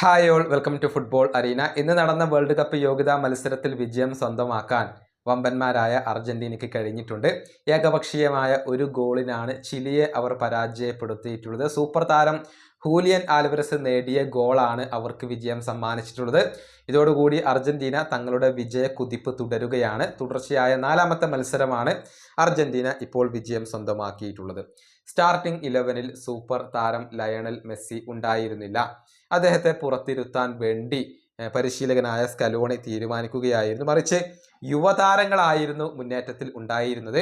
Hi all welcome to football arena ഇന്ന് നടന്ന world cup യോഗ്യതാ മത്സരത്തിൽ വിജയം സ്വന്തമാക്കാൻ വമ്പന്മാരായ അർജന്റീനയ്ക്ക് കഴിഞ്ഞിട്ടുണ്ട്. ഏകപക്ഷീയമായ ഒരു ഗോളിനാണ് ചിലിയെ അവർ പരാജയപ്പെടുത്തിയിട്ടുള്ളത്. സൂപ്പർ താരം ഹൂലിയൻ ആൽവരസ് നേടിയ ഗോളാണ് അവർക്ക് വിജയം സമ്മാനിച്ചിട്ടുള്ളത്. ഇതോടുകൂടി അർജന്റീന തങ്ങളുടെ വിജയ കുതിപ്പ് തുടരുകയാണ്. തുടർച്ചയായ നാലാമത്തെ മത്സരമാണ് അർജന്റീന ഇപ്പോൾ വിജയം സ്വന്തമാക്കിയിട്ടുള്ളത്. സ്റ്റാർട്ടിംഗ് ഇലവനിൽ സൂപ്പർ താരം ലയണൽ മെസ്സി ഉണ്ടായിരുന്നില്ല. അദ്ദേഹത്തെ പുറത്തിരുത്താൻ വേണ്ടി പരിശീലകനായ സ്കലോണി തീരുമാനിക്കുകയായിരുന്നു. മറിച്ച് യുവതാരങ്ങളായിരുന്നു മുന്നേറ്റത്തിൽ ഉണ്ടായിരുന്നത്.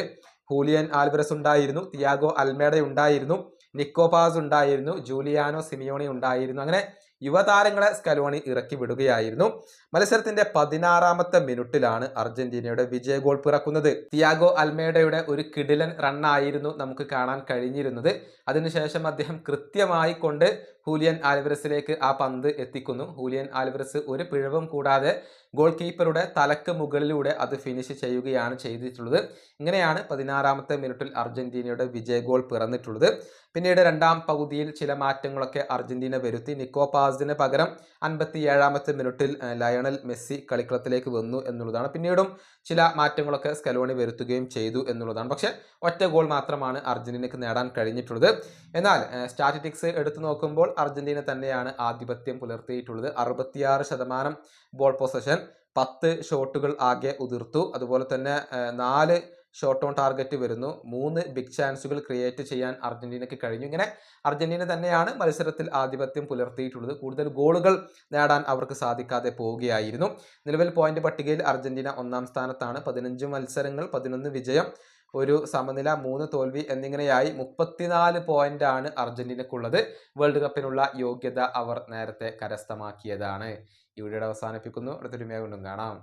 ഹൂലിയൻ ആൽവറസ് ഉണ്ടായിരുന്നു തിയാഗോ അൽമേഡ ഉണ്ടായിരുന്നു നിക്കോപാസ് ഉണ്ടായിരുന്നു ജൂലിയാനോ സിമിയോണി ഉണ്ടായിരുന്നു. അങ്ങനെ യുവതാരങ്ങളെ സ്കലോണി ഇറക്കി വിടുകയായിരുന്നു. മത്സരത്തിന്റെ പതിനാറാമത്തെ മിനിറ്റിലാണ് അർജന്റീനയുടെ വിജയ ഗോൾ പിറക്കുന്നത്. തിയാഗോ അൽമേഡയുടെ ഒരു കിടിലൻ റണ്ണായിരുന്നു നമുക്ക് കാണാൻ കഴിഞ്ഞിരുന്നത്. അതിനുശേഷം അദ്ദേഹം കൃത്യമായി കൊണ്ട് ഹൂലിയൻ ആൽവറസിലേക്ക് ആ പന്ത് എത്തിക്കുന്നു. ഹൂലിയൻ ആൽവറസ് ഒരു പിഴവും കൂടാതെ ഗോൾ കീപ്പറുടെ തലക്ക് മുകളിലൂടെ അത് ഫിനിഷ് ചെയ്യുകയാണ് ചെയ്തിട്ടുള്ളത്. ഇങ്ങനെയാണ് പതിനാറാമത്തെ മിനിറ്റിൽ അർജന്റീനയുടെ വിജയ ഗോൾ പിറന്നിട്ടുള്ളത്. പിന്നീട് രണ്ടാം പകുതിയിൽ ചില മാറ്റങ്ങളൊക്കെ അർജന്റീന വരുത്തി. നിക്കോ പാസിന് പകരം അൻപത്തി ഏഴാമത്തെ മിനിറ്റിൽ ലയണൽ മെസ്സി കളിക്കളത്തിലേക്ക് വന്നു എന്നുള്ളതാണ്. പിന്നീടും ചില മാറ്റങ്ങളൊക്കെ സ്കലോണി വരുത്തുകയും ചെയ്തു എന്നുള്ളതാണ്. പക്ഷേ ഒറ്റ ഗോൾ മാത്രമാണ് അർജന്റീനയ്ക്ക് നേടാൻ കഴിഞ്ഞിട്ടുള്ളത്. എന്നാൽ സ്റ്റാറ്റിറ്റിക്സ് എടുത്തു നോക്കുമ്പോൾ അർജന്റീന തന്നെയാണ് ആധിപത്യം പുലർത്തിയിട്ടുള്ളത്. അറുപത്തിയാറ് ശതമാനം ബോൾ പൊസഷൻ പത്ത് ഷോട്ടുകൾ ആകെ ഉതിർത്തു. അതുപോലെ തന്നെ നാല് ഷോട്ട് ഓൺ ടാർഗറ്റ് വരുന്നു. മൂന്ന് ബിഗ് ചാൻസുകൾ ക്രിയേറ്റ് ചെയ്യാൻ അർജന്റീനയ്ക്ക് കഴിഞ്ഞു. ഇങ്ങനെ അർജന്റീന തന്നെയാണ് മത്സരത്തിൽ ആധിപത്യം പുലർത്തിയിട്ടുള്ളത്. കൂടുതൽ ഗോളുകൾ നേടാൻ അവർക്ക് സാധിക്കാതെ പോവുകയായിരുന്നു. നിലവിൽ പോയിന്റ് പട്ടികയിൽ അർജന്റീന ഒന്നാം സ്ഥാനത്താണ്. പതിനഞ്ച് മത്സരങ്ങൾ പതിനൊന്ന് വിജയം ഒരു സമനില മൂന്ന് തോൽവി എന്നിങ്ങനെയായി മുപ്പത്തിനാല് ആണ് അർജന്റീനക്കുള്ളത്. വേൾഡ് കപ്പിനുള്ള യോഗ്യത അവർ നേരത്തെ കരസ്ഥമാക്കിയതാണ്. ഈ അവസാനിപ്പിക്കുന്നു. അടുത്തൊരു വീണ്ടും കാണാം.